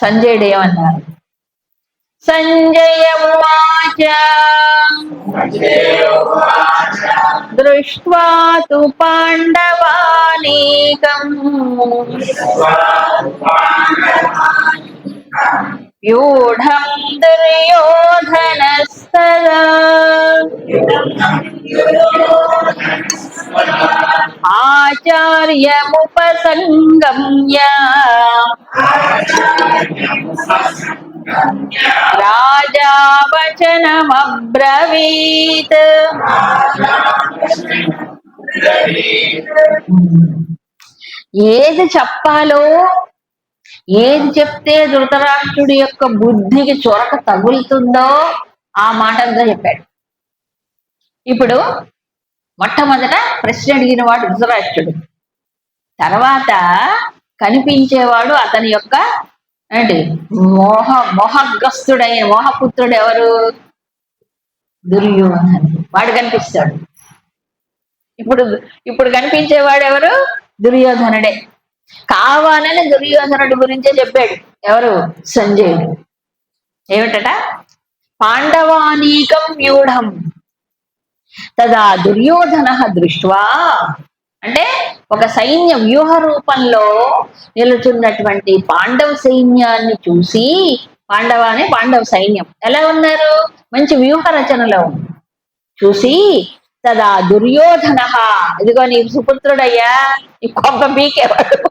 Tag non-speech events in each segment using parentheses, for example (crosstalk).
సంజయుడు ఏమన్నారు? సంజయ ఉవాచ దృష్ట్వా తు పాండవానీకం. వ్యూఢం దుర్యోధనస్తదా ఆచార్యముపసంగమ్య రాజా వచనమబ్రవీత్ ఏది చెప్పాలో ఏది చెప్తే ధృతరాష్ట్రుడి యొక్క బుద్ధికి చొరక తగులుతుందో ఆ మాటలుగా చెప్పాడు. ఇప్పుడు మొట్టమొదట ప్రశ్న అడిగిన వాడు ధృతరాష్ట్రుడు. తర్వాత కనిపించేవాడు అతని యొక్క ఏంటి? మోహ మోహగ్రస్తుడైన మోహపుత్రుడు ఎవరు? దుర్యోధనుడు. వాడు కనిపిస్తాడు. ఇప్పుడు ఇప్పుడు కనిపించేవాడు ఎవరు? దుర్యోధనుడే. కావాలని దుర్యోధనుడి గురించే చెప్పాడు. ఎవరు? సంజయుడు ఏమిటట? పాండవానీకం వ్యూఢం. తదా దుర్యోధన దృష్ట్వా. అంటే ఒక సైన్య వ్యూహ రూపంలో నిలుచున్నటువంటి పాండవ సైన్యాన్ని చూసి పాండవానే పాండవ సైన్యం. ఎలా ఉన్నారు? మంచి వ్యూహ రచనలో చూసి తదా దుర్యోధన. ఇదిగో నీ సుపుత్రుడయ్యా. నీ కొంప పీకేవాడు.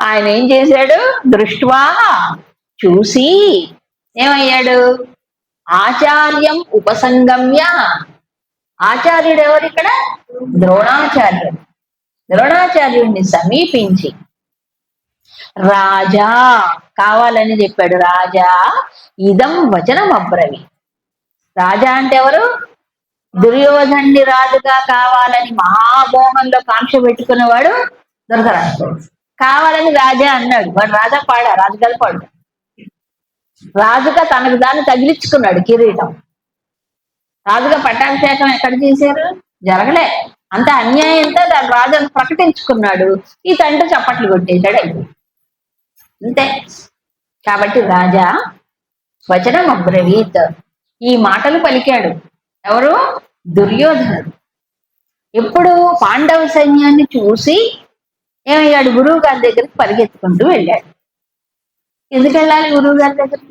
ఆయన ఏం చేశాడు? దృష్ట్వా చూసి ఏమయ్యాడు? ఆచార్యం ఉపసంగమ్య. ఆచార్యుడు ఎవరు ఇక్కడ ద్రోణాచార్యుడు. ద్రోణాచార్యుడిని సమీపించి రాజా కావాలని చెప్పాడు రాజా ఇదం వచనం అబ్రవి. రాజా అంటే ఎవరు? దుర్యోధన్ని రాజుగా కావాలని మహామోహంలో కాంక్ష పెట్టుకున్నవాడు ధృతరాష్ట్రుడు కావాలని రాజా అన్నాడు. వాడు రాజా పాడా రాజుగా పాడు. రాజుగా తనకు దాన్ని తగిలించుకున్నాడు కిరీటం. రాజుగా పట్టాభిషేకం ఎక్కడ చేశారు? జరగలే. అంత అన్యాయంతో దాని రాజును ప్రకటించుకున్నాడు. ఈ తండ్రి చప్పట్లు కొట్టేశాడు. అంతే. కాబట్టి రాజా వచనం అబ్రవీత్. ఈ మాటలు పలికాడు. ఎవరు? దుర్యోధనుడు. ఎప్పుడు పాండవ సైన్యాన్ని చూసి ఏమయ్యాడు? గురువు గారి దగ్గరికి పరిగెత్తుకుంటూ వెళ్ళాడు. ఎందుకు వెళ్ళాలి గురువు గారి దగ్గరికి?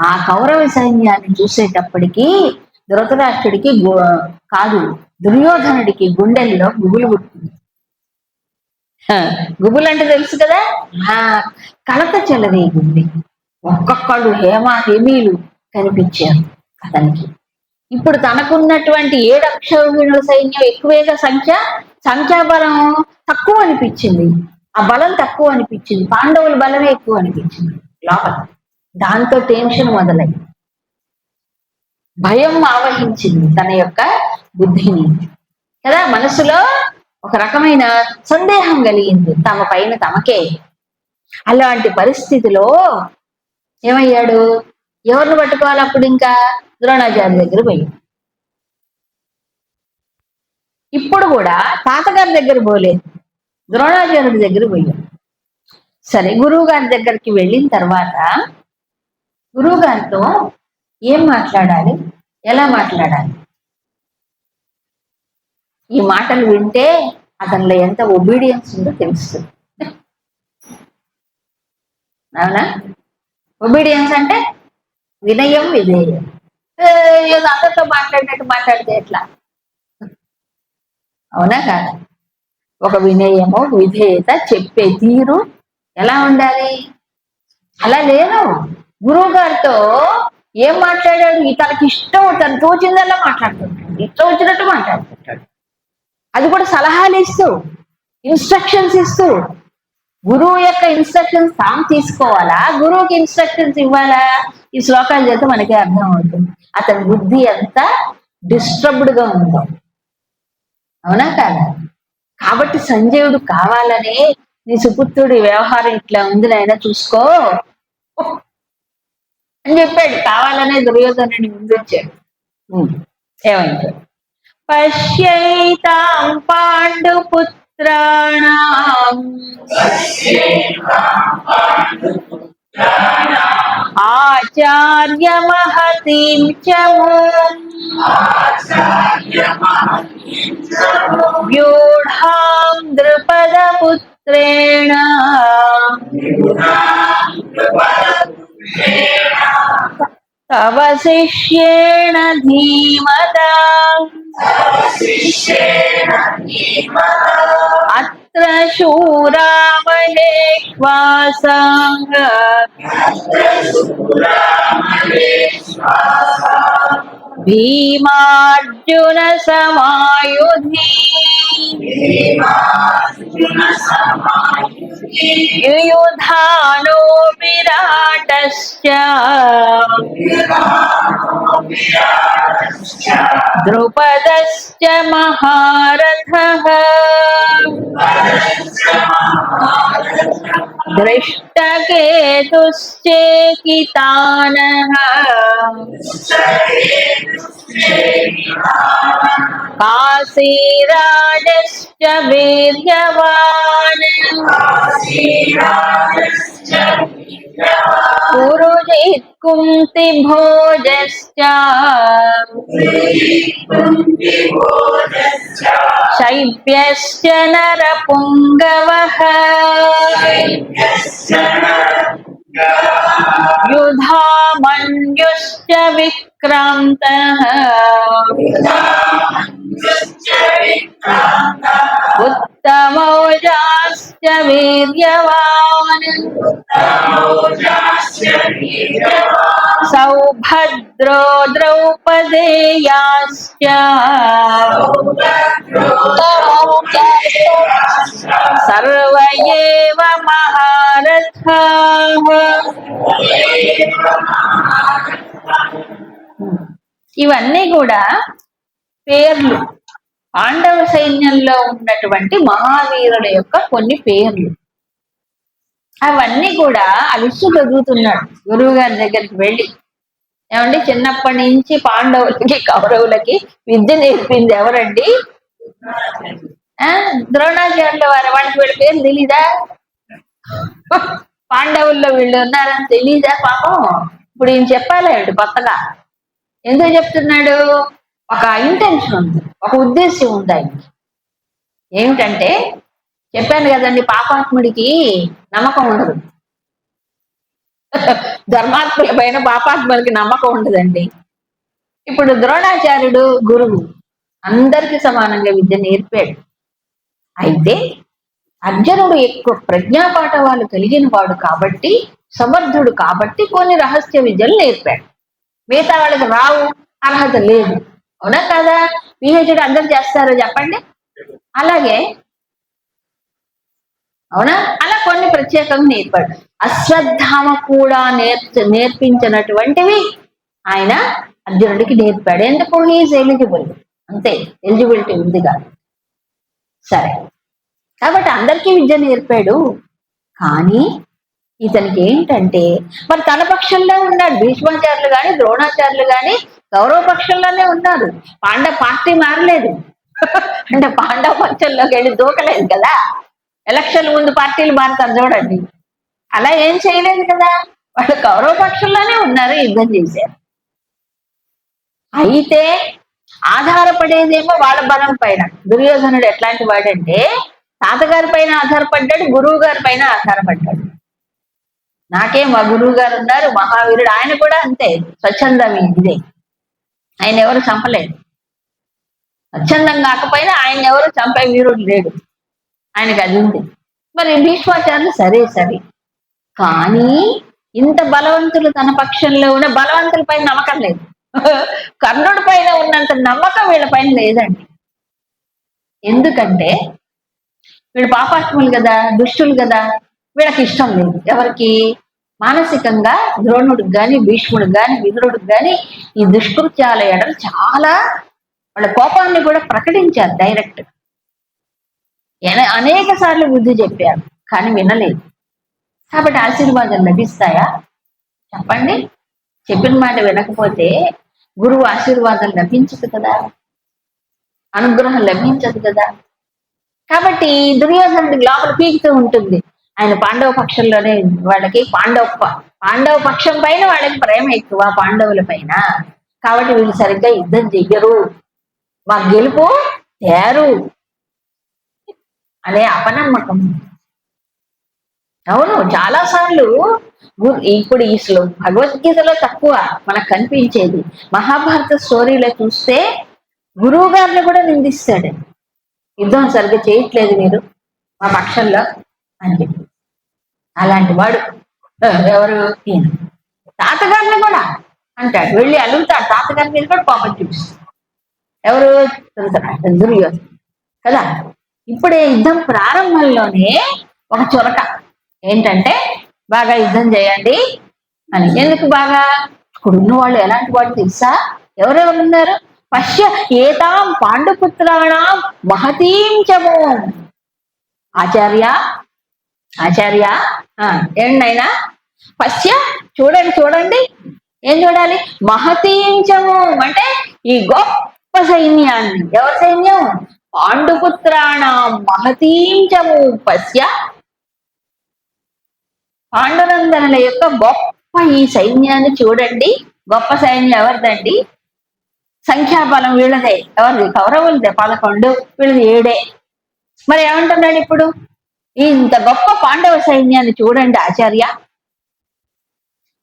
ఆ కౌరవ సైన్యాన్ని చూసేటప్పటికీ ధృతరాష్ట్రుడికి కాదు దుర్యోధనుడికి గుండెల్లో గుబులు పుట్టింది. గుబులు అంటే తెలుసు కదా? ఆ కలత చెలరేగింది ఒక్కొక్కళ్ళు హేమా హేమీలు కనిపించారు అతనికి. ఇప్పుడు తనకున్నటువంటి ఏడు అక్షౌహిణుల సైన్యం ఎక్కువేగా సంఖ్య? సంఖ్యాబలం తక్కువ అనిపించింది. ఆ బలం తక్కువ అనిపించింది. పాండవుల బలమే ఎక్కువ అనిపించింది. లోపల. దాంతో టెన్షన్ మొదలైంది భయం ఆవహించింది తన యొక్క బుద్ధిని. కదా మనసులో ఒక రకమైన సందేహం కలిగింది. తమ పైన తమకే. అలాంటి పరిస్థితిలో ఏమయ్యాడు? ఎవరిని పట్టుకోవాలి అప్పుడు ఇంకా? ద్రోణాచార్య దగ్గర పోయాడు ఇప్పుడు కూడా తాతగారి దగ్గర పోలేదు ద్రోణాచార్యుడి దగ్గర పోయాడు సరే గురువు గారి దగ్గరికి వెళ్ళిన తర్వాత గురువు గారితో ఏం మాట్లాడాలి? ఎలా మాట్లాడాలి? ఈ మాటలు వింటే అతనిలో ఎంత ఒబీడియన్స్ ఉందో తెలుస్తుంది. అవునా? ఒబీడియన్స్ అంటే వినయం విధేయం. ఏదో అందరితో మాట్లాడినట్టు మాట్లాడితే ఎట్లా? అవునా కాదా? ఒక వినయము విధేయత చెప్పే తీరు ఎలా ఉండాలి? అలా లేదు గురువు గారితో ఏం మాట్లాడాడు? తనకి ఇష్టం తను తోచిందల్లా మాట్లాడుతుంటాడు ఇష్టం వచ్చినట్టు మాట్లాడుతుంటాడు అది కూడా సలహాలు ఇస్తూ ఇన్స్ట్రక్షన్స్ ఇస్తూ. గురువు యొక్క ఇన్స్ట్రక్షన్స్ తాము తీసుకోవాలా? గురువుకి ఇన్స్ట్రక్షన్స్ ఇవ్వాలా? ఈ శ్లోకాలు చేస్తే మనకి అర్థం అవుతుంది. అతని బుద్ధి ఎంత డిస్టర్బ్డ్గా ఉందో. అవునా కాదా? కాబట్టి సంజయుడు కావాలనే నీ సుపుత్రుడి వ్యవహారం ఇట్లా ఉంది నాయన చూసుకో. అని చెప్పాడు. కావాలనే దుర్యోధనుడి ముందు వచ్చాడు. ఏమంటాడు పశ్యైతాం పాండు పాండుపుత్రాణం ఆచార్య మహతీం చ వ్యూఢాం ద్రుపదపుత్రేణ తవ శిష్యేణ ధీమతా అత్ర శూరామహే Vasanga. भीमार्जुन समायुधि युयुधानो विराटश्च। द्रुपदश्च महारथः। दृष्टकेतुश्चेकितानः। काशीराजश्च वीर्यवान्। पुरुजित् कुन्ति भोजश्च शैव्यश्च नरपुङ्गवः। युधामन्युश्च विक् विक्रान्तः उत्तमौजाश्च वीर्यवान्। सौभद्रो द्रौपदेयाश्च। सर्व एव महारथाः। ఇవన్నీ కూడా పేర్లు. పాండవ సైన్యంలో ఉన్నటువంటి మహావీరుల యొక్క కొన్ని పేర్లు. అవన్నీ కూడా అలుసు చదువుతున్నాడు గురువు గారి దగ్గరికి వెళ్ళి. ఏమండి? చిన్నప్పటి నుంచి పాండవులకి కౌరవులకి విద్య నేర్పింది ఎవరండి? ఆ, ద్రోణాచార్యుల వారి. వాళ్ళకి వీళ్ళ పేరు తెలీదా? పాండవుల్లో వీళ్ళు ఉన్నారని తెలీదా? పాపం. ఇప్పుడు ఈయన చెప్పాలేడు కొత్తగా? ఎందుకు చెప్తున్నాడు? ఒక ఇంటెన్షన్ ఉంది ఒక ఉద్దేశం ఉంది ఆయనకి. ఏమిటంటే చెప్పాను కదండి పాపాత్ముడికి నమ్మకం ఉండదు. (laughs) ధర్మాత్ముల పైన పాపాత్ములకి నమ్మకం ఉండదండి. ఇప్పుడు ద్రోణాచార్యుడు గురువు అందరికి సమానంగా విద్య నేర్పాడు. అయితే అర్జునుడు ఎక్కువ ప్రజ్ఞాపాఠవాలు కలిగిన వాడు కాబట్టి సమర్థుడు కాబట్టి కొన్ని రహస్య విద్యలు నేర్పాడు. మిగతా వాళ్ళకి రావు అర్హత లేదు. అవునా కదా? పిహెచ్డి అందరు చేస్తారో చెప్పండి. అలాగే అవునా? అలా కొన్ని ప్రత్యేకంగా నేర్పాడు. అశ్వత్థామ కూడా నేర్చ నేర్పించినటువంటివి ఆయన అర్జునుడికి నేర్పాడు. ఎందుకు? హీఈస్ ఎలిజిబుల్ అంతే ఎలిజిబిలిటీ ఉంది కాదు. సరే. కాబట్టి అందరికీ విద్య నేర్పాడు. కానీ ఇతనికి ఏంటంటే మరి తన పక్షంలో ఉన్నాడు. భీష్మాచార్యులు కానీ ద్రోణాచార్యులు కానీ గౌరవ పక్షంలోనే ఉన్నారు. పాండవ పార్టీ మారలేదు. అంటే పాండవ పక్షంలోకి వెళ్ళి దూకలేదు కదా. ఎలక్షన్ ముందు పార్టీలు మారుతారు చూడండి. అలా ఏం చేయలేదు కదా. వాళ్ళు కౌరవ పక్షంలోనే ఉన్నారు యుద్ధం చేశారు. అయితే ఆధారపడేదేమో వాళ్ళ బలం పైన. దుర్యోధనుడు ఎట్లాంటి వాడంటే తాతగారి పైన ఆధారపడ్డాడు గురువు గారి పైన ఆధారపడ్డాడు. నాకే మా గురువు గారు ఉన్నారు మహావీరుడు ఆయన కూడా అంతే స్వచ్ఛందం ఇదే. ఆయన ఎవరు చంపలేదు. స్వచ్ఛందం కాకపోయినా ఆయన ఎవరు చంపే వీరుడు లేడు. ఆయనకు అది ఉంది. మరి భీష్మాచార్యులు సరే సరే. కానీ ఇంత బలవంతులు తన పక్షంలో ఉన్న బలవంతుల పైన నమ్మకం లేదు. (laughs) కర్ణుడి పైన ఉన్నంత నమ్మకం వీళ్ళ పైన లేదండి. ఎందుకంటే వీళ్ళు పాపాత్ములు కదా దుష్టులు కదా. వీళ్ళకి ఇష్టం లేదు. ఎవరికి? మానసికంగా ద్రోణుడికి కానీ భీష్ముడికి కానీ విదురుడికి కానీ ఈ దుష్కృత్యాల ఎడలు చాలా వాళ్ళ కోపాన్ని కూడా ప్రకటించారు డైరెక్ట్ అనేక సార్లు బుద్ధి చెప్పారు కానీ వినలేదు. కాబట్టి ఆశీర్వాదం లభిస్తాయా? చెప్పండి. చెప్పిన మాట వినకపోతే గురువు ఆశీర్వాదం లభించదు కదా? అనుగ్రహం లభించదు కదా? కాబట్టి దుర్యోధనుడికి లోపల పీకుతూ ఉంటుంది. ఆయన పాండవ పక్షంలోనే వాళ్ళకి పాండవ పాండవ పక్షం పైన వాళ్ళకి ప్రేమ ఎక్కువ పాండవుల పైన. కాబట్టి వీళ్ళు సరిగ్గా యుద్ధం చెయ్యరు. మా గెలుపు తేరు అనే అపనమ్మకం. అవును చాలా సార్లు ఇప్పుడు ఈ శ్లో భగవద్గీతలో తక్కువ మనకు కనిపించేది. మహాభారత స్టోరీలో చూస్తే గురువు గారిని కూడా నిందిస్తాడు. యుద్ధం సరిగ్గా చేయట్లేదు మీరు మా పక్షంలో అని చెప్పి. అలాంటి వాడు ఎవరు? ఈయన. తాతగారిని కూడా అంటాడు. వెళ్ళి అలుగుతాడు. తాతగారి మీద కూడా కోపం చూపిస్తాడు. ఎవరు? దుర్యోధన. కదా? ఇప్పుడే యుద్ధం ప్రారంభంలోనే ఒక చొరక ఏంటంటే బాగా యుద్ధం చేయండి అని. ఎందుకు బాగా? ఇక్కడ వాళ్ళు ఎలాంటి వాళ్ళు తెలుసా? ఎవరెవరు ఉన్నారు? పశ్య ఏతాం పాండుపుత్రాణం మహతీం చమో ఆచార్య ఆచార్య ఆ, ఏంటైనా పశ్య చూడండి చూడండి. ఏం చూడాలి? మహతీంచము. అంటే ఈ గొప్ప సైన్యాన్ని. ఎవరి సైన్యం? పాండుపుత్రాణ. మహతీంచము. పశ్య. పాండునందనుల యొక్క గొప్ప ఈ సైన్యాన్ని చూడండి. గొప్ప సైన్యం ఎవరిదండి? సంఖ్యాబలం వీళ్ళదే. ఎవరిది? కౌరవులదే. పదకొండు. వీళ్ళది ఏడే. మరి ఏమంటున్నాడు ఇప్పుడు? ఇంత గొప్ప పాండవ సైన్యాన్ని చూడండి ఆచార్య.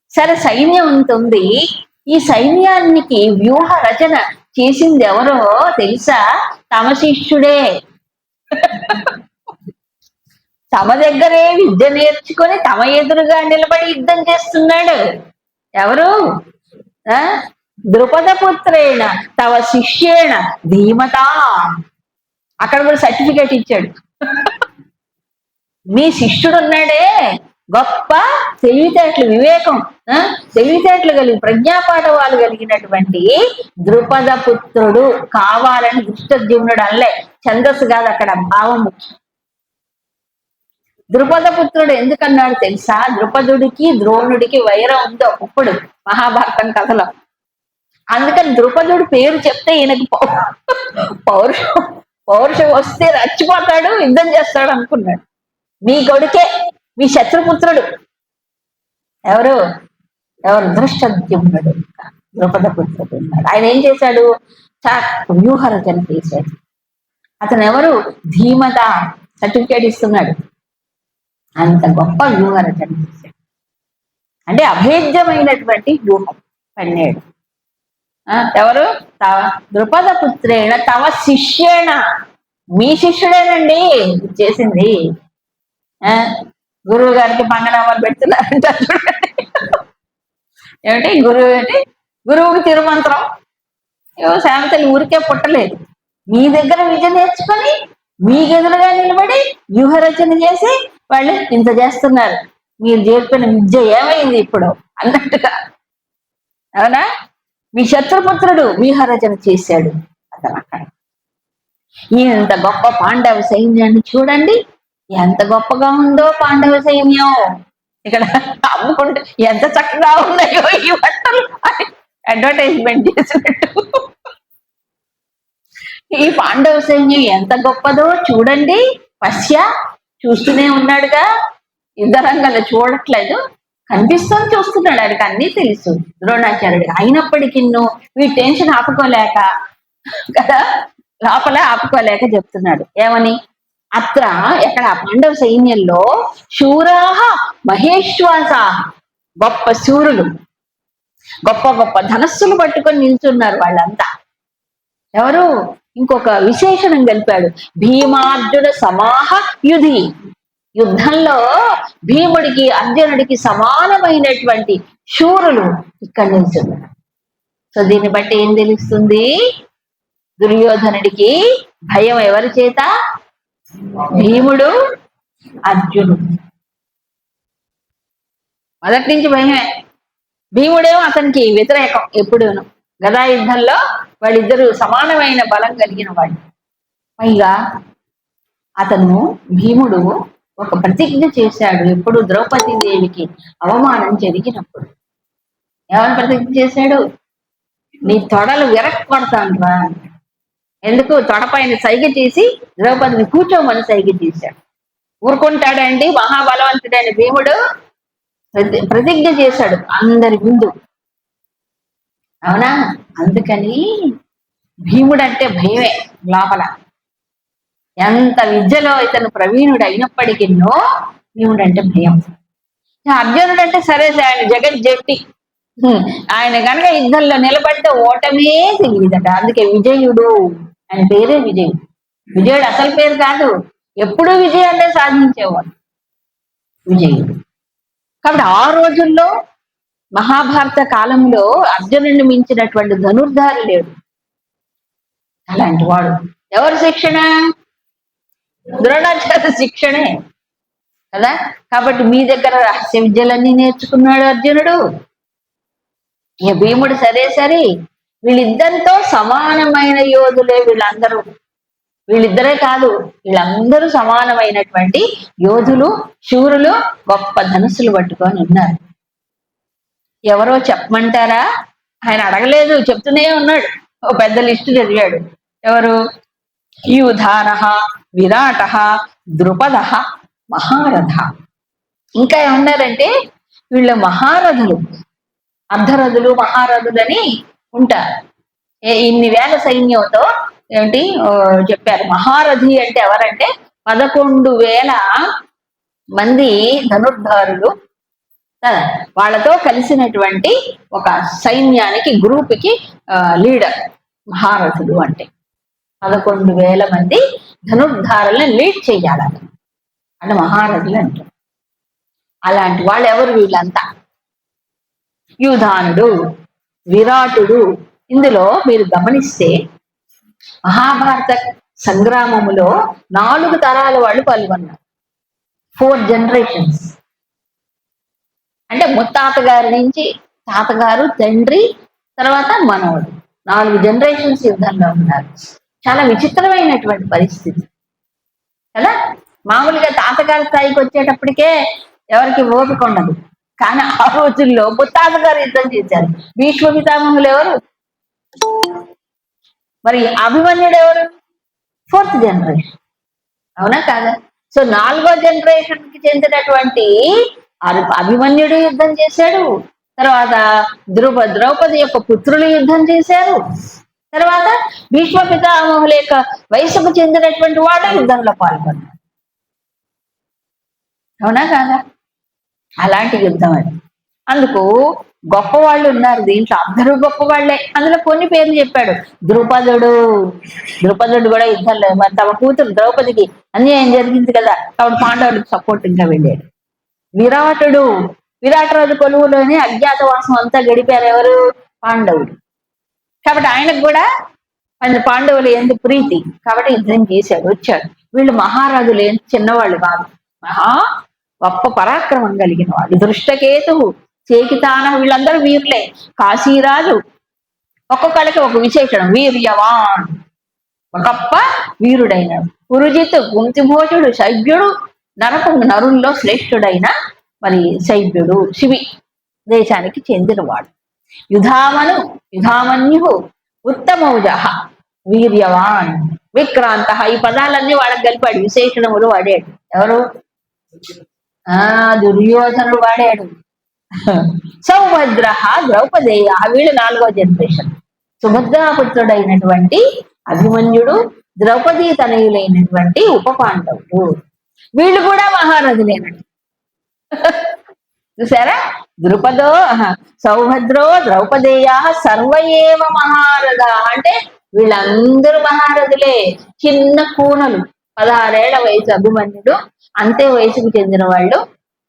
సరే సైన్యం ఉంటుంది. ఈ సైన్యానికి వ్యూహ రచన చేసింది ఎవరో తెలుసా? తమ శిష్యుడే. తమ దగ్గరే విద్య నేర్చుకొని తమ ఎదురుగా నిలబడి యుద్ధం చేస్తున్నాడు. ఎవరు? ఆ? ద్రుపద పుత్రేణ తవ శిష్యేణ ధీమత. అక్కడ కూడా సర్టిఫికేట్ ఇచ్చాడు. మీ శిష్యుడు ఉన్నాడే గొప్ప తెలివితేటలు వివేకం తెలివితేటలు కలిగి ప్రజ్ఞాపాఠవాలు కలిగినటువంటి ద్రుపద పుత్రుడు కావాలని దృష్టద్యుమ్నుడు అనలే. ఛందస్సు కాదు అక్కడ భావం. ముఖ్యం ద్రుపద పుత్రుడు ఎందుకన్నాడు తెలుసా? ద్రుపదుడికి ద్రోణుడికి వైరం ఉందో ఇప్పుడు మహాభారతం కథలో. అందుకని ద్రుపదుడు పేరు చెప్తే ఈయనకి పౌరుషం పౌరుషం వస్తే రచ్చిపోతాడు యుద్ధం చేస్తాడు అనుకున్నాడు. మీ కొడుకే మీ శత్రుపుత్రుడు. ఎవరు? ఎవరు? దృష్టద్యుమ్నుడు ద్రుపద పుత్రుడు ఉన్నాడు. ఆయన ఏం చేశాడు? చా- వ్యూహరచన చేశాడు అతను ఎవరు ధీమత సర్టిఫికేట్ ఇస్తున్నాడు. అంత గొప్ప వ్యూహరచన చేశాడు అంటే అభేద్యమైనటువంటి వ్యూహం పన్నేడు. ఎవరు? తవ ద్రుపద పుత్రేణ తవ శిష్యేణ. మీ శిష్యుడేనండి. చేసింది. గురువు గారికి పంగనామాలు పెడుతున్నారంట చూడండి. ఏమిటి? గురువు ఏంటి గురువుకి తిరుమంత్రం. ఏవో శాంతలు ఊరికే పుట్టలేదు. మీ దగ్గర విద్య నేర్చుకొని మీ ఎదురుగా నిలబడి వ్యూహరచన చేసి వాళ్ళు ఇంత చేస్తున్నారు. మీరు చెప్పిన విద్య ఏమైంది ఇప్పుడు? అన్నట్టుగా. అవునా? మీ శత్రుపుత్రుడు వ్యూహరచన చేశాడు. అతను అక్కడ ఇంత గొప్ప పాండవ సైన్యాన్ని చూడండి. ఎంత గొప్పగా ఉందో పాండవ సైన్యం. ఇక్కడ అమ్ముకుంటే ఎంత చక్కగా ఉన్నాయో ఈ బట్టలు. అడ్వర్టైజ్మెంట్ చేసినట్టు. ఈ పాండవ సైన్యం ఎంత గొప్పదో చూడండి. పశ్య చూస్తూనే ఉన్నాడుగా. యుద్ధరంగంలో చూడట్లేదు. కనిపిస్తుంది చూస్తున్నాడు. ఆయనకి అన్నీ తెలుసు. ద్రోణాచార్యుడు అయినప్పటికీ వీ టెన్షన్ ఆపుకోలేక కదా? లోపల ఆపుకోలేక చెప్తున్నాడు. ఏమని? అత్ర ఎక్కడ పాండవ సైన్యంలో శూరాహ మహేశ్వాస గొప్ప శూరులు గొప్ప గొప్ప ధనస్సులు పట్టుకొని నిల్చున్నారు వాళ్ళంతా. ఎవరు? ఇంకొక విశేషణం కలిపాడు. భీమార్జున సమాహ యుధి. యుద్ధంలో భీముడికి అర్జునుడికి సమానమైనటువంటి శూరులు ఇక్కడ నిల్చున్నారు. సో దీన్ని బట్టి ఏం తెలుస్తుంది? దుర్యోధనుడికి భయం ఎవరి చేత? భీముడు అర్జునుడు. మొదటి నుంచి భయమే. భీముడేమో అతనికి వ్యతిరేకం ఎప్పుడూను. గదా యుద్ధంలో వాళ్ళిద్దరూ సమానమైన బలం కలిగిన వాళ్ళు. పైగా అతను భీముడు ఒక ప్రతిజ్ఞ చేశాడు ఎప్పుడు ద్రౌపది దేవికి అవమానం జరిగినప్పుడు. ఏమని ప్రతిజ్ఞ చేశాడు? నీ తొడలు విరక్కొడతాను రా అని. ఎందుకు తొడపైన సైగ చేసి ద్రౌపదిని కూర్చోమని సైగ చేశాడు ఊరుకుంటాడండి మహాబలవంతుడైన భీముడు ప్రతి- ప్రతిజ్ఞ చేశాడు అందరి ముందు. అవునా? అందుకని భీముడు అంటే భయమే లోపల. ఎంత విద్యలో ఇతను ప్రవీణుడు అయినప్పటికీనో భీముడు అంటే భయం అర్జునుడు అంటే సరే ఆయన జగన్ జట్టి. ఆయన కనుక యుద్ధంలో నిలబడితే ఓటమే తెలియదట అందుకే విజయుడు. ఆయన పేరే విజయుడు విజయుడు అసలు పేరు కాదు. ఎప్పుడూ విజయాన్నే సాధించేవాడు. విజయుడు కాబట్టి ఆ రోజుల్లో మహాభారత కాలంలో అర్జునుడిని మించినటువంటి ధనుర్ధారి లేడు. అలాంటి వాడు. ఎవరు శిక్షణ? ద్రోణాచార్య శిక్షణే. కదా? కాబట్టి మీ దగ్గర రహస్య విద్యలన్నీ నేర్చుకున్నాడు అర్జునుడు. ఇక భీముడు సరే సరే. వీళ్ళిద్దరితో సమానమైన యోధులే వీళ్ళందరూ. వీళ్ళిద్దరే కాదు వీళ్ళందరూ సమానమైనటువంటి యోధులు శూరులు గొప్ప ధనుసులు పట్టుకొని ఉన్నారు. ఎవరో చెప్పమంటారా? ఆయన అడగలేదు చెప్తూనే ఉన్నాడు. ఓ పెద్ద లిస్టు చదివాడు. ఎవరు? యూధాన విరాట ద్రుపద మహారథ. ఇంకా ఏమన్నారంటే వీళ్ళ మహారథులు అర్ధరథులు మహారథులని ఉంటారు ఇన్ని వేల సైన్యంతో ఏంటి చెప్పారు. మహారథి అంటే ఎవరంటే పదకొండు వేల మంది ధనుర్ధారులు. కదా వాళ్ళతో కలిసినటువంటి ఒక సైన్యానికి గ్రూప్కి లీడర్ మహారథుడు అంటే. పదకొండు వేల మంది ధనుర్ధారులను లీడ్ చేయాలని అంటే మహారథులు అంటారు అలాంటి వాళ్ళు ఎవరు వీళ్ళంతా? యూధానుడు విరాటుడు. ఇందులో మీరు గమనిస్తే మహాభారత సంగ్రామములో నాలుగు తరాల వాళ్ళు పాల్గొన్నారు. ఫోర్ జనరేషన్స్ అంటే ముత్తాతగారి నుంచి తాతగారు తండ్రి తర్వాత మనవడు. నాలుగు జనరేషన్స్ యుద్ధంలో ఉన్నారు. చాలా విచిత్రమైనటువంటి పరిస్థితి. కదా? మామూలుగా తాతగారి స్థాయికి వచ్చేటప్పటికే ఎవరికి ఓపిక ఉండదు. కానీ ఆ రోజుల్లో ముత్తాత గారు యుద్ధం చేశారు. భీష్మ పితామహులు ఎవరు? మరి అభిమన్యుడు ఎవరు? Fourth generation. అవునా కాదా? సో నాలుగో జనరేషన్కి చెందినటువంటి అభిమన్యుడు యుద్ధం చేశాడు. తర్వాత ద్రౌప ద్రౌపది యొక్క పుత్రులు యుద్ధం చేశారు. తర్వాత భీష్మ పితామహుల యొక్క వయసుకు చెందినటువంటి వాడు యుద్ధంలో పాల్గొన్నారు అవునా కాదా? అలాంటి యుద్ధం అది. అందుకు గొప్ప వాళ్ళు ఉన్నారు దీంట్లో అందరూ గొప్ప వాళ్ళే అందులో కొన్ని పేర్లు చెప్పాడు. ద్రుపదుడు ద్రుపదుడు కూడా యుద్ధంలో మరి తమ కూతురు ద్రౌపదికి అన్యాయం జరిగింది కదా కాబట్టి పాండవులకు సపోర్ట్గా వెళ్ళాడు. విరాటుడు విరాటరాజు కొలువులోనే అజ్ఞాతవాసం అంతా గడిపారు ఎవరు? పాండవుడు కాబట్టి ఆయనకు కూడా ఆయన పాండవులు ఎందు ప్రీతి? కాబట్టి యుద్ధం చేశాడు వచ్చాడు. వీళ్ళు మహారాజులు ఏం చిన్నవాళ్ళు కాదు. మహా గొప్ప పరాక్రమం కలిగిన వాడు దృష్టకేతు చేకితాన వీళ్ళందరూ వీరులే. కాశీరాజు ఒక్కొక్కళ్ళకి ఒక విశేషణం వీర్యవాన్. గొప్ప వీరుడైన పురుజిత్ గుంతిభోజుడు శైభ్యుడు నరకు నరుల్లో శ్రేష్ఠుడైన మరి శైభ్యుడు శివి దేశానికి చెందినవాడు. యుధామను యుధామన్యు ఉత్తమౌజ వీర్యవాన్. విక్రాంత ఈ పదాలన్నీ వాళ్ళకి కలిపాడు విశేషణములు వాడాడు. ఎవరు? ఆ దుర్యోధనుడు వాడాడు. సౌభద్ర ద్రౌపదేయ వీళ్ళు నాలుగో జనరేషన్. సుభద్రాపుత్రుడైనటువంటి అభిమన్యుడు ద్రౌపది తనయులైనటువంటి ఉప పాండవుడు వీళ్ళు కూడా మహారథులేనండి చూసారా? ద్రుపదో సౌభద్రో ద్రౌపదేయ సర్వయేవ మహారథ అంటే వీళ్ళందరూ మహారథులే. చిన్న కూనలు. పదహారేళ్ళ వయసు అభిమన్యుడు. అంతే వయసుకు చెందిన వాళ్ళు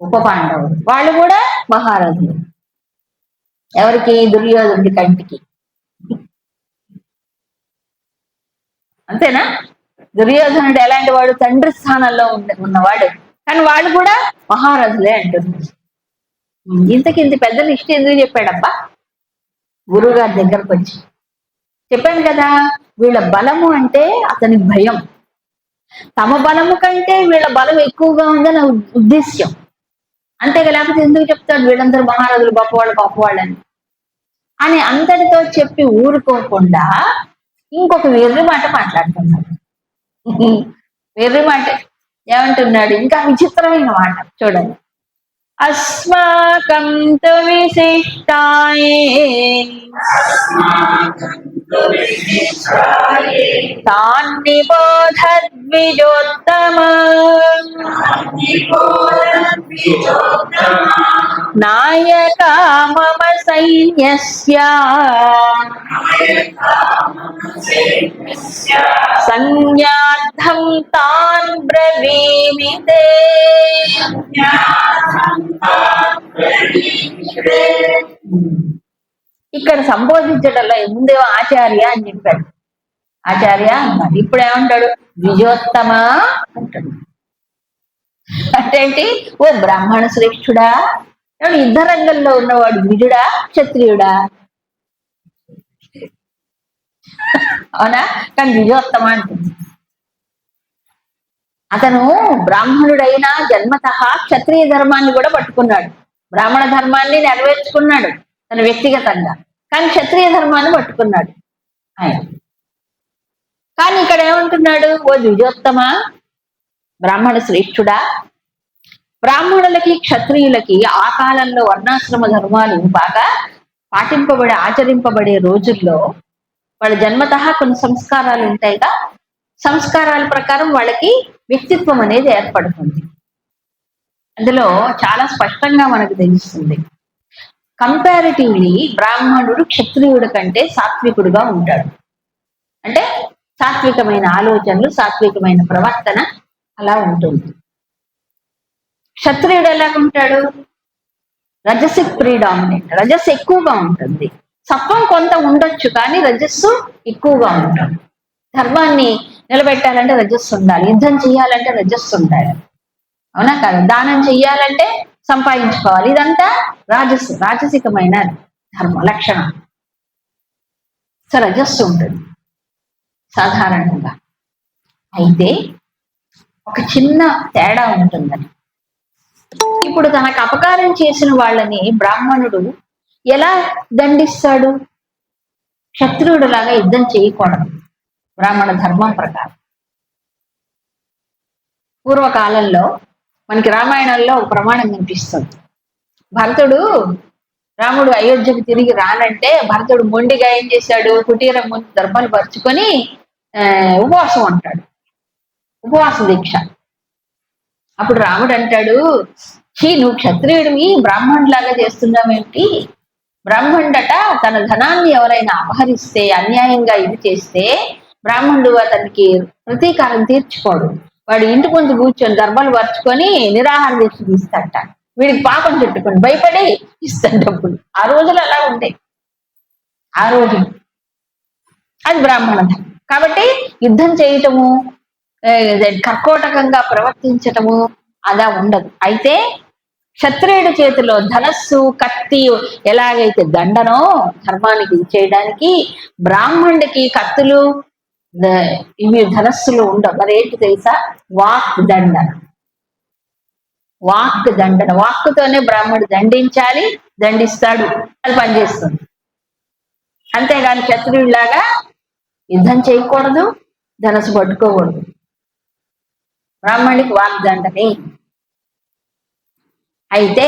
ఉప పాండవులు. వాళ్ళు కూడా మహారథులు ఎవరికి? దుర్యోధనుడి కంటికి. అంతేనా? దుర్యోధనుడు ఎలాంటి వాడు? తండ్రి స్థానంలో ఉండే ఉన్నవాడు. కానీ వాళ్ళు కూడా మహారథులే అంటున్నారు. ఇంతకి ఇంత పెద్ద లిస్ట్ ఎందుకు చెప్పాడబ్బా? గురువు గారి దగ్గరకు వచ్చి చెప్పాను కదా వీళ్ళ బలము అంటే అతని భయం. తమ బలము కంటే వీళ్ళ బలం ఎక్కువగా ఉందని ఉద్దేశ్యం. అంతేగా లేకపోతే ఎందుకు చెప్తాడు వీళ్ళందరూ మహారాజులు గొప్పవాళ్ళు గొప్పవాళ్ళని అని అందరితో చెప్పి ఊరుకోకుండా ఇంకొక వెర్రి మాట మాట్లాడుతున్నాడు. (laughs) వెర్రి మాట ఏమంటున్నాడు? ఇంకా విచిత్రమైన మాట చూడండి. అస్మాకం తు విశిష్టాయే తాన్ని బోధద్విజోత్తమ నాయకా మమ సైన్యస్య సంజ్ఞార్థం తాన్ బ్రవీమితే. ఇక్కడ సంబోధించడంలో ముందేమో ఆచార్య అని చెప్పాడు. ఆచార్య అన్నాడు. ఇప్పుడు ఏమంటాడు? ద్విజోత్తమ అంటాడు. అంటే ఓ బ్రాహ్మణ శ్రేష్ఠుడా యుద్ధ రంగంలో ఉన్నవాడు ద్విజుడా క్షత్రియుడా? అవునా? కానీ విజయోత్తమ అంటుంది. అతను బ్రాహ్మణుడైన జన్మత క్షత్రియ ధర్మాన్ని కూడా పట్టుకున్నాడు. బ్రాహ్మణ ధర్మాన్ని నెరవేర్చుకున్నాడు తన వ్యక్తిగతంగా. కానీ క్షత్రియ ధర్మాన్ని పట్టుకున్నాడు. ఆయన. కానీ ఇక్కడ ఏమంటున్నాడు? ఓ ద్విజోత్తమ బ్రాహ్మణ శ్రేష్ఠుడా? బ్రాహ్మణులకి క్షత్రియులకి ఆ కాలంలో వర్ణాశ్రమ ధర్మాలు బాగా పాటింపబడే ఆచరింపబడే రోజుల్లో వాళ్ళ జన్మత కొన్ని సంస్కారాలు ఉంటాయిగా. సంస్కారాల ప్రకారం వాళ్ళకి వ్యక్తిత్వం అనేది ఏర్పడుతుంది. అందులో చాలా స్పష్టంగా మనకు తెలుస్తుంది. కంపారిటివ్లీ బ్రాహ్మణుడు క్షత్రియుడి కంటే సాత్వికుడుగా ఉంటాడు. అంటే సాత్వికమైన ఆలోచనలు సాత్వికమైన ప్రవర్తన అలా ఉంటుంది. క్షత్రియుడు ఎలా ఉంటాడు? రజసిక్ ప్రీడామినెంట్ రజస్ ఎక్కువగా ఉంటుంది. సత్వం కొంత ఉండొచ్చు కానీ రజస్సు ఎక్కువగా ఉంటుంది. ధర్మాన్ని నిలబెట్టాలంటే రజస్సు ఉండాలి. యుద్ధం చేయాలంటే రజస్సు ఉండాలి. అవునా కదా? దానం చెయ్యాలంటే సంపాదించుకోవాలి. ఇదంతా రాజస్సు రాజసికమైన ధర్మ లక్షణం. సో రజస్సు ఉంటుంది. సాధారణంగా. అయితే ఒక చిన్న తేడా ఉంటుందని. ఇప్పుడు తనకు అపకారం చేసిన వాళ్ళని బ్రాహ్మణుడు ఎలా దండిస్తాడు? క్షత్రియుడులాగా యుద్ధం చేయకూడదు. బ్రాహ్మణ ధర్మం ప్రకారం. పూర్వకాలంలో మనకి రామాయణంలో ఒక ప్రమాణం కనిపిస్తుంది భరతుడు రాముడు అయోధ్యకు తిరిగి రానంటే భరతుడు మొండిగా ఏం చేశాడు? కుటీరం ముందు దర్భలు పరుచుకొని ఉపవాసం అంటాడు ఉపవాస దీక్ష. అప్పుడు రాముడు అంటాడు చీ నువ్వు క్షత్రియుడివి బ్రాహ్మణులాగా చేస్తున్నావేంటి బ్రాహ్మణుడట తన ధనాన్ని ఎవరైనా అపహరిస్తే అన్యాయంగా ఇది చేస్తే బ్రాహ్మణుడు అతనికి ప్రతీకారం తీర్చుకోడు. వాడు ఇంటి ముందు కూర్చొని దర్భలు పరుచుకొని నిరాహార దీక్ష తీస్తాడట. వీడికి పాపం చుట్టుకొని భయపడి ఇస్తాడు డబ్బులు. ఆ రోజులు అలా ఉంటాయి ఆ రోజు అది బ్రాహ్మణ కాబట్టి యుద్ధం చేయటము కర్కోటకంగా ప్రవర్తించటము అలా ఉండదు. అయితే క్షత్రియుడి చేతిలో ధనస్సు కత్తి ఎలాగైతే దండనో ధర్మానికి ఇది చేయడానికి బ్రాహ్మణుడికి కత్తులు ఇవి ధనస్సులు ఉండవు. మరి ఏంటి తెలుసా? వాక్ దండన. వాక్ దండన. వాక్కుతోనే బ్రాహ్మణుడు దండించాలి దండిస్తాడు అది పనిచేస్తుంది అంతేగాని క్షత్రియుడిలాగా యుద్ధం చేయకూడదు ధనస్సు పట్టుకోకూడదు. బ్రాహ్మణుడికి వాగ్దండనే అయితే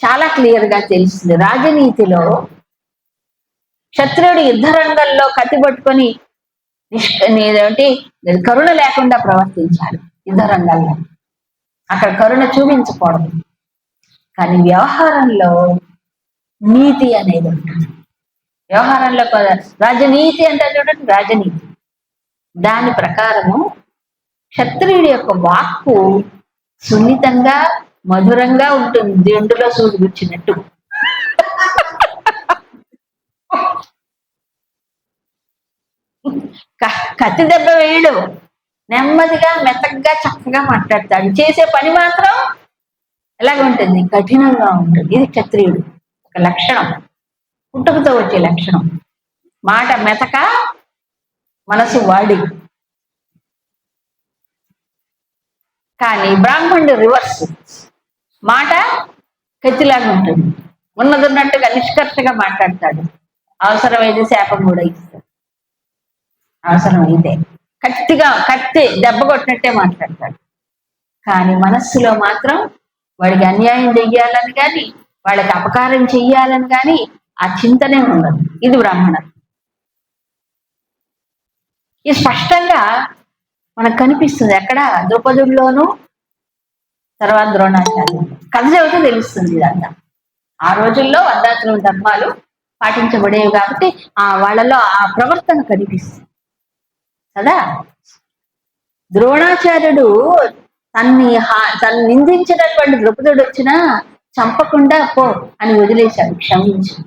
చాలా క్లియర్గా తెలుస్తుంది. రాజనీతిలో క్షత్రియుడు యుద్ధ రంగంలో కత్తి పట్టుకొని కరుణ లేకుండా ప్రవర్తించాలి యుద్ధ రంగంలో. అక్కడ కరుణ చూపించకూడదు. కానీ వ్యవహారంలో నీతి అనేది ఉంటుంది. వ్యవహారంలో రాజనీతి అంటే చూడండి రాజనీతి. దాని ప్రకారము క్షత్రియుడి యొక్క వాక్కు సున్నితంగా మధురంగా ఉంటుంది. దిండులో సూది గుచ్చినట్టు. కత్తి దెబ్బ వేయడు. నెమ్మదిగా మెత్తగా చక్కగా మాట్లాడతాడు. చేసే పని మాత్రం ఎలాగుంటుంది? కఠినంగా ఉంటుంది. ఇది క్షత్రియుడు. ఒక లక్షణం. పుట్టుకతో వచ్చే లక్షణం. మాట మెతక మనసు వాడి. కానీ బ్రాహ్మణుడు రివర్స్ మాట కత్తిలాగా ఉంటుంది. ఉన్నదున్నట్టుగా నిష్కర్షగా మాట్లాడతాడు. అవసరమైతే శాపం కూడా ఇస్తాడు. అవసరం కత్తిగా కత్తి దెబ్బ కొట్టినట్టే మాట్లాడతాడు. కానీ మనస్సులో మాత్రం వాడికి అన్యాయం చెయ్యాలని కానీ వాళ్ళకి అపకారం చెయ్యాలని కానీ ఆ చింతనే ఉండదు. ఇది బ్రాహ్మణ ఇది స్పష్టంగా మనకు కనిపిస్తుంది ఎక్కడ ద్రౌపదుల్లోనూ తర్వాత ద్రోణాచార్యం కథ చదివితే తెలుస్తుంది ఇదంతా. ఆ రోజుల్లో వర్ధాశ్రమ ధర్మాలు పాటించబడేవి కాబట్టి ఆ వాళ్ళలో ఆ ప్రవర్తన కనిపిస్తుంది. కదా? ద్రోణాచార్యుడు తన్ని హా- తను నిందించినటువంటి ద్రౌపదుడు వచ్చినా చంపకుండా పో అని వదిలేశాడు క్షమించి.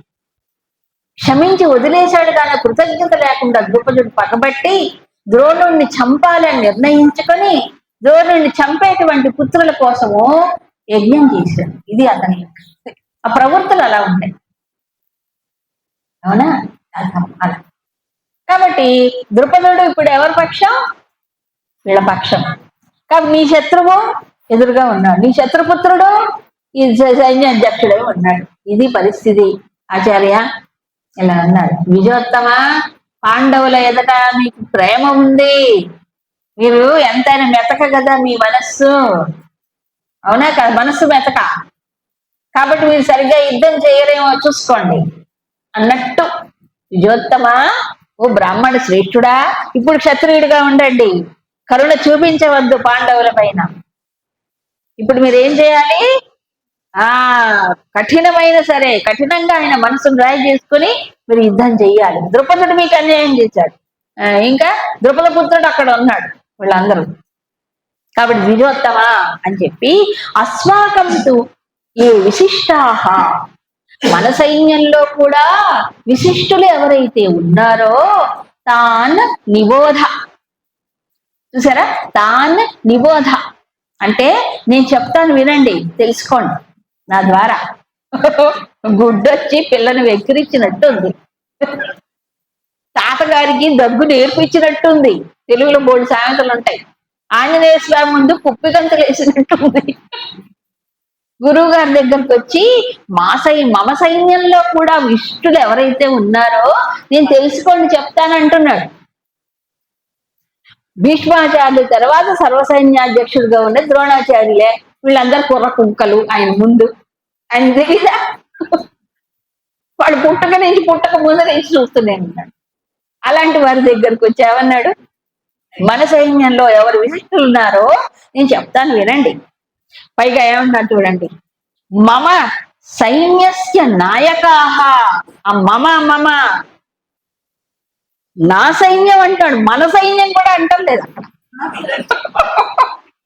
క్షమించి వదిలేశాడు కానీ కృతజ్ఞత లేకుండా ద్రౌపదుడు పగబట్టి ద్రోణుణ్ణి చంపాలని నిర్ణయించుకొని ద్రోణుణ్ణి చంపేటువంటి పుత్రుల కోసము యజ్ఞం చేశాడు. ఇది అతని ఆ ప్రవృత్తులు అలా ఉంటాయి. అవునా? అలా అలా. కాబట్టి ద్రుపదుడు ఇప్పుడు ఎవరి పక్షం? వీళ్ళ పక్షం. కాబట్టి నీ శత్రువు ఎదురుగా ఉన్నాడు. నీ శత్రుపుత్రుడు ఈ స- సైన్య అధ్యక్షుడై ఉన్నాడు. ఇది పరిస్థితి. ఆచార్య ఇలా అన్నాడు విజయోత్తమ పాండవుల ఎదుట మీకు ప్రేమ ఉంది. మీరు ఎంతైనా మెతక కదా మీ మనస్సు? అవునా కదా మనస్సు మెతక. కాబట్టి మీరు సరిగ్గా యుద్ధం చేయరేమో చూసుకోండి. అన్నట్టు విజయోత్తమ ఓ బ్రాహ్మణ శ్రేష్ఠుడా ఇప్పుడు క్షత్రియుడిగా ఉండండి. కరుణ చూపించవద్దు పాండవుల పైన. ఇప్పుడు మీరు ఏం చేయాలి? ఆ కఠినమైన సరే కఠినంగా ఆయన మనసును రాయి చేసుకుని మీరు యుద్ధం చెయ్యాలి. ద్రుపదుడు మీకు అన్యాయం చేశాడు. ఇంకా ద్రుపద పుత్రుడు అక్కడ ఉన్నాడు వీళ్ళందరూ. కాబట్టి విజోత్తమా అని చెప్పి అస్మాకంతు ఏ విశిష్టాహ మన సైన్యంలో కూడా విశిష్టులు ఎవరైతే ఉన్నారో తాన్ నిబోధ. చూసారా? తాన్ నిబోధ. అంటే నేను చెప్తాను వినండి తెలుసుకోండి. నా ద్వారా. గుడ్డొచ్చి పిల్లని వెక్కిరించినట్టు ఉంది తాతగారికి దగ్గు నేర్పించినట్టుంది. తెలుగులో మూడు సామెతలు ఉంటాయి. ఆంజనేయ స్వామి ముందు కుప్పిగంతులు వేసినట్టుంది. గురువు గారి దగ్గరకు వచ్చి మా సై మమ సైన్యంలో కూడా విష్ణులు ఎవరైతే ఉన్నారో నేను తెలుసుకోండి చెప్తానంటున్నాడు. భీష్మాచార్యుల తర్వాత సర్వసైన్యాధ్యక్షుడిగా ఉండే ద్రోణాచార్యులే. వీళ్ళందరూ కుర్ర కుక్కలు ఆయన ముందు. ఆయన తెలీదా వాడు పుట్టక నుంచి పుట్టక ముందు నుంచి చూస్తూనే ఉన్నాడు అలాంటి వారి దగ్గరకు వచ్చి ఏమన్నాడు? మన సైన్యంలో ఎవరు విశిష్టులు ఉన్నారో నేను చెప్తాను వినండి. పైగా ఏమన్నాడు చూడండి. మమ సైన్యస్య నాయకాహ. ఆ మమ మమ. నా సైన్యం అంటాడు. మన సైన్యం కూడా అంటాం లేదు. అక్కడ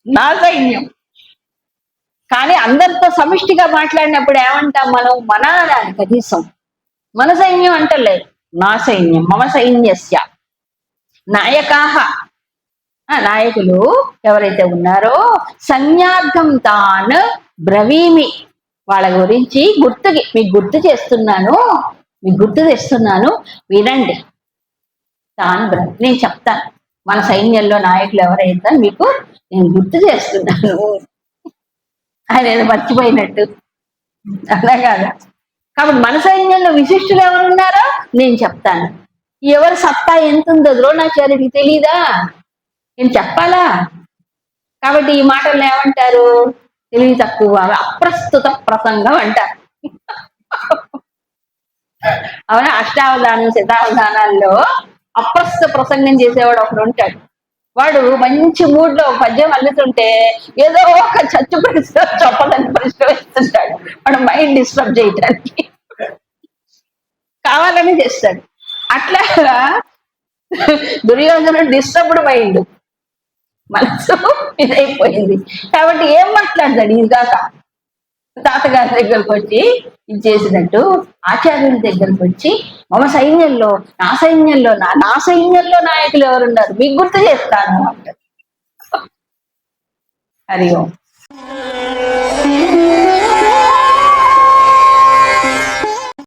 నా సైన్యం. కానీ అందరితో సమిష్టిగా మాట్లాడినప్పుడు ఏమంటాం మనం? మన అనాలి కనీసం. మన సైన్యం అంటలేదు నా సైన్యం మమ సైన్యస్య. నాయకాహ. నాయకులు ఎవరైతే ఉన్నారో సంజ్ఞార్థం తాన్ బ్రవీమి. వాళ్ళ గురించి గుర్తుకి మీకు గుర్తు చేస్తున్నాను మీకు గుర్తు తెస్తున్నాను వినండి. తాను బ్ర- నేను చెప్తాను. మన సైన్యంలో నాయకులు ఎవరైతే మీకు నేను గుర్తు చేస్తున్నాను. ఆయన ఏదో మర్చిపోయినట్టు. అలా కాదా. కాబట్టి మన సైన్యంలో విశిష్టులు ఎవరు ఉన్నారో నేను చెప్తాను. ఎవరు సత్తా ఎంత ఉందో ద్రోణాచార్యుడికి తెలీదా? నేను చెప్పాలా? కాబట్టి ఈ మాటలు ఏమంటారు? తెలివి తక్కువ అప్రస్తుత ప్రసంగం అంటారు. అవునా? అష్టావధానం శతావధానాల్లో అప్రస్తుత ప్రసంగం చేసేవాడు ఒకడు ఉంటాడు. వాడు మంచి మూడ్లో ఒక పద్యం అల్లుతుంటే ఏదో ఒక చచ్చు పరిస్థితి చెప్పదని పరిష్కరిస్తుంటాడు వాడు మైండ్ డిస్టర్బ్ చేయటానికి. కావాలని చేస్తాడు. అట్లా దుర్యోధనుడు డిస్టర్బ్డ్ మైండ్ మనసు ఇదైపోయింది. కాబట్టి ఏం మాట్లాడతాడు? ఇది కాక తాతగారి దగ్గరకు వచ్చి ఇది చేసినట్టు ఆచార్యుల దగ్గరకు వచ్చి మమ సైన్యంలో నా సైన్యంలో నా నా సైన్యంలో నాయకులు ఎవరున్నారు? మీకు గుర్తు చేస్తాను అంటారు. హరి ఓం.